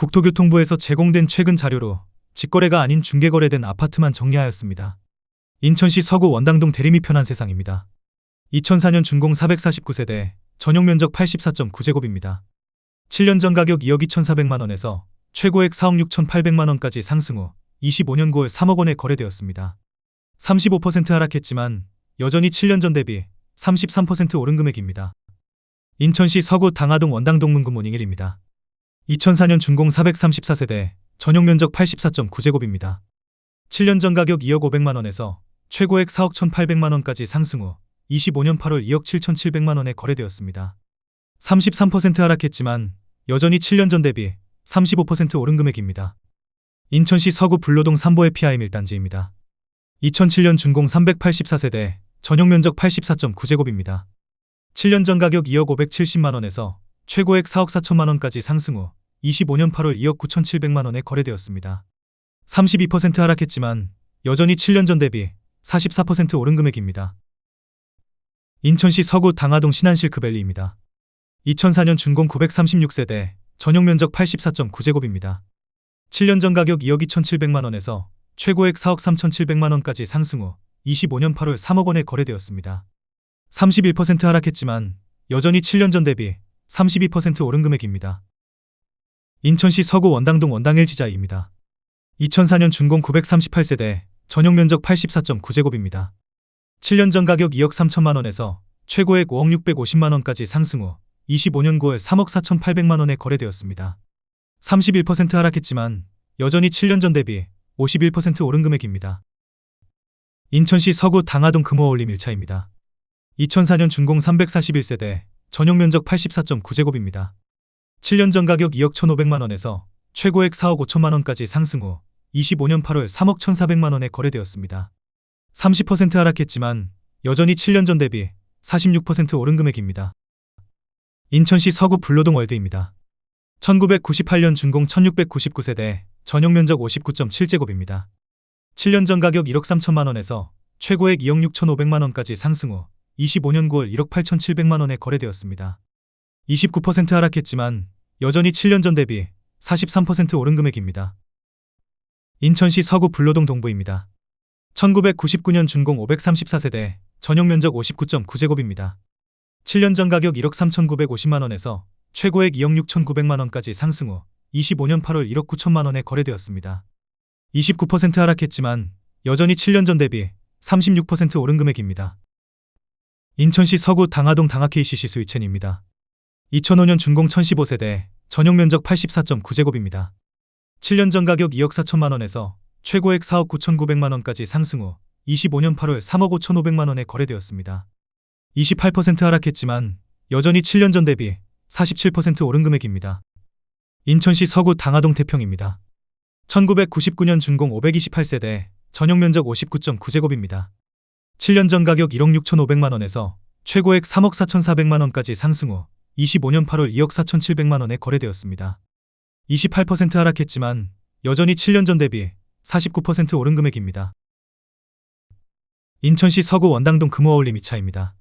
국토교통부에서 제공된 최근 자료로 직거래가 아닌 중개거래된 아파트만 정리하였습니다. 인천시 서구 원당동 대림이 편한 세상입니다. 2004년 준공 449세대, 전용 면적 84.9제곱입니다. 7년 전 가격 2억 2,400만 원에서 최고액 4억 6,800만 원까지 상승 후 25년 9월 3억 원에 거래되었습니다. 35% 하락했지만 여전히 7년 전 대비 33% 오른 금액입니다. 인천시 서구 당하동 원당동 문구 모닝일입니다. 2004년 준공 434세대, 전용 면적 84.9제곱입니다. 7년 전 가격 2억 500만 원에서 최고액 4억 1,800만 원까지 상승 후 25년 8월 2억 7,700만 원에 거래되었습니다. 33% 하락했지만 여전히 7년 전 대비 35% 오른 금액입니다. 인천시 서구 불로동 삼보의 PI 밀단지입니다. 2007년 준공 384세대, 전용 면적 84.9제곱입니다. 7년 전 가격 2억 570만 원에서 최고액 4억 4천만 원까지 상승 후 25년 8월 2억 9,700만 원에 거래되었습니다. 32% 하락했지만 여전히 7년 전 대비 44% 오른 금액입니다. 인천시 서구 당하동 신안실 크밸리입니다. 2004년 준공 936세대, 전용 면적 84.9제곱입니다. 7년 전 가격 2억 2,700만 원에서 최고액 4억 3,700만 원까지 상승 후 25년 8월 3억 원에 거래되었습니다. 31% 하락했지만 여전히 7년 전 대비 32% 오른 금액입니다. 인천시 서구 원당동 원당 LG자이입니다. 2004년 준공 938세대, 전용 면적 84.9제곱입니다. 7년 전 가격 2억 3천만 원에서 최고액 5억 650만 원까지 상승 후 25년 9월 3억 4,800만 원에 거래되었습니다. 31% 하락했지만 여전히 7년 전 대비 51% 오른 금액입니다. 인천시 서구 당하동 금호올림 1차입니다. 2004년 준공 341세대, 전용 면적 84.9제곱입니다. 7년 전 가격 2억 1,500만 원에서 최고액 4억 5천만 원까지 상승 후 25년 8월 3억 1,400만 원에 거래되었습니다. 30% 하락했지만 여전히 7년 전 대비 46% 오른 금액입니다. 인천시 서구 불로동 월드입니다. 1998년 준공 1699세대, 전용 면적 59.7제곱입니다. 7년 전 가격 1억 3천만 원에서 최고액 2억 6,500만 원까지 상승 후 25년 9월 1억 8,700만 원에 거래되었습니다. 29% 하락했지만 여전히 7년 전 대비 43% 오른 금액입니다. 인천시 서구 불로동 동부입니다. 1999년 준공 534세대, 전용 면적 59.9제곱입니다. 7년 전 가격 1억 3,950만 원에서 최고액 2억 6,900만 원까지 상승 후 25년 8월 1억 9천만 원에 거래되었습니다. 29% 하락했지만 여전히 7년 전 대비 36% 오른 금액입니다. 인천시 서구 당하동 당하KCC 스위첸입니다. 2005년 준공 1015세대, 전용 면적 84.9제곱입니다. 7년 전 가격 2억 4천만 원에서 최고액 4억 9,900만 원까지 상승 후 25년 8월 3억 5,500만 원에 거래되었습니다. 28% 하락했지만 여전히 7년 전 대비 47% 오른 금액입니다. 인천시 서구 당하동 태평입니다. 1999년 준공 528세대, 전용 면적 59.9제곱입니다. 7년 전 가격 1억 6,500만 원에서 최고액 3억 4,400만 원까지 상승 후 25년 8월 2억 4,700만 원에 거래되었습니다. 28% 하락했지만 여전히 7년 전 대비 49% 오른 금액입니다. 인천시 서구 원당동 금호어울림 2차입니다.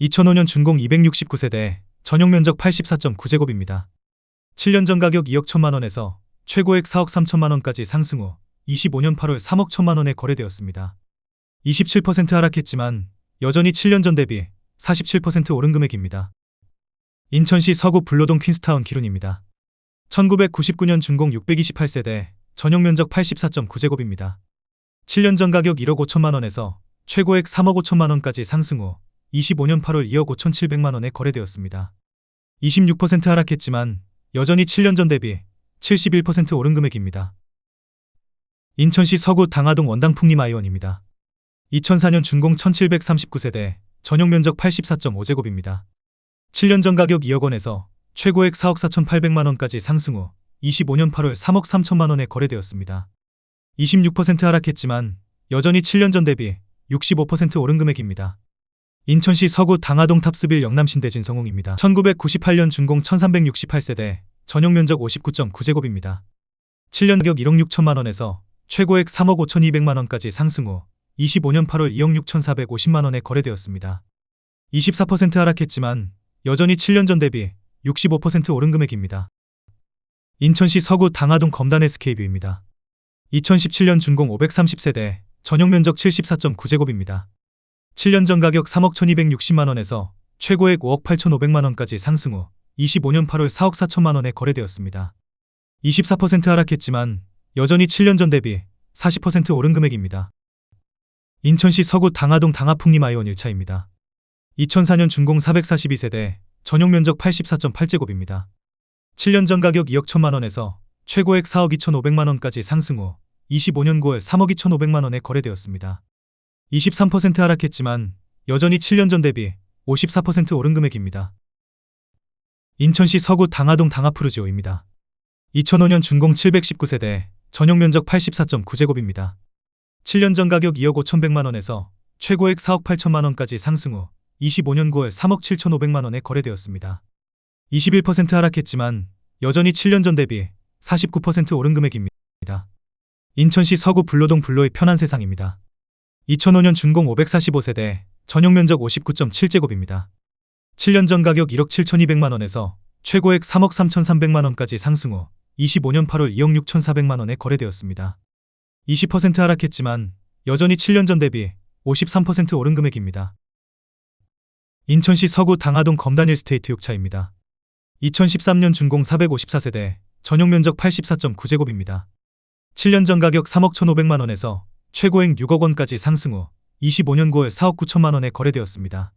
2005년 준공 269세대, 전용 면적 84.9제곱입니다. 7년 전 가격 2억 1천만 원에서 최고액 4억 3천만 원까지 상승 후 25년 8월 3억 1천만 원에 거래되었습니다. 27% 하락했지만 여전히 7년 전 대비 47% 오른 금액입니다. 인천시 서구 불로동 퀸스타운 기룬입니다. 1999년 준공 628세대, 전용 면적 84.9제곱입니다. 7년 전 가격 1억 5천만 원에서 최고액 3억 5천만 원까지 상승 후 25년 8월 2억 5,700만 원에 거래되었습니다. 26% 하락했지만 여전히 7년 전 대비 71% 오른 금액입니다. 인천시 서구 당하동 원당 풍림 아이원입니다. 2004년 준공 1739세대, 전용 면적 84.5제곱입니다. 7년 전 가격 2억 원에서 최고액 4억 4,800만 원까지 상승 후 25년 8월 3억 3천만 원에 거래되었습니다. 26% 하락했지만 여전히 7년 전 대비 65% 오른 금액입니다. 인천시 서구 당하동 탑스빌 영남신대진 성웅입니다. 1998년 준공 1368세대, 전용 면적 59.9제곱입니다. 7년 가격 1억 6천만 원에서 최고액 3억 5,200만 원까지 상승 후 25년 8월 2억 6,450만 원에 거래되었습니다. 24% 하락했지만 여전히 7년 전 대비 65% 오른 금액입니다. 인천시 서구 당하동 검단 SK뷰입니다. 2017년 준공 530세대, 전용 면적 74.9제곱입니다. 7년 전 가격 3억 1260만 원에서 최고액 5억 8,500만 원까지 상승 후 25년 8월 4억 4천만 원에 거래되었습니다. 24% 하락했지만 여전히 7년 전 대비 40% 오른 금액입니다. 인천시 서구 당하동 당하풍림 아이온 1차입니다. 2004년 준공 442세대, 전용 면적 84.8제곱입니다. 7년 전 가격 2억 1천만 원에서 최고액 4억 2,500만 원까지 상승 후 25년 9월 3억 2,500만 원에 거래되었습니다. 23% 하락했지만 여전히 7년 전 대비 54% 오른 금액입니다. 인천시 서구 당하동 당하푸르지오입니다. 2005년 준공 719세대, 전용 면적 84.9제곱입니다. 7년 전 가격 2억 5,100만 원에서 최고액 4억 8천만 원까지 상승 후 25년 9월 3억 7,500만 원에 거래되었습니다. 21% 하락했지만 여전히 7년 전 대비 49% 오른 금액입니다. 인천시 서구 불로동 불로의 편한 세상입니다. 2005년 준공 545세대, 전용 면적 59.7제곱입니다. 7년 전 가격 1억 7,200만 원에서 최고액 3억 3,300만 원까지 상승 후 25년 8월 2억 6,400만 원에 거래되었습니다. 20% 하락했지만 여전히 7년 전 대비 53% 오른 금액입니다. 인천시 서구 당하동 검단 일스테이트 6차입니다. 2013년 준공 454세대, 전용 면적 84.9제곱입니다. 7년 전 가격 3억 1,500만 원에서 최고액 6억 원까지 상승 후 25년 9월 4억 9천만 원에 거래되었습니다.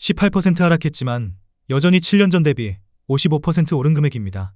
18% 하락했지만 여전히 7년 전 대비 55% 오른 금액입니다.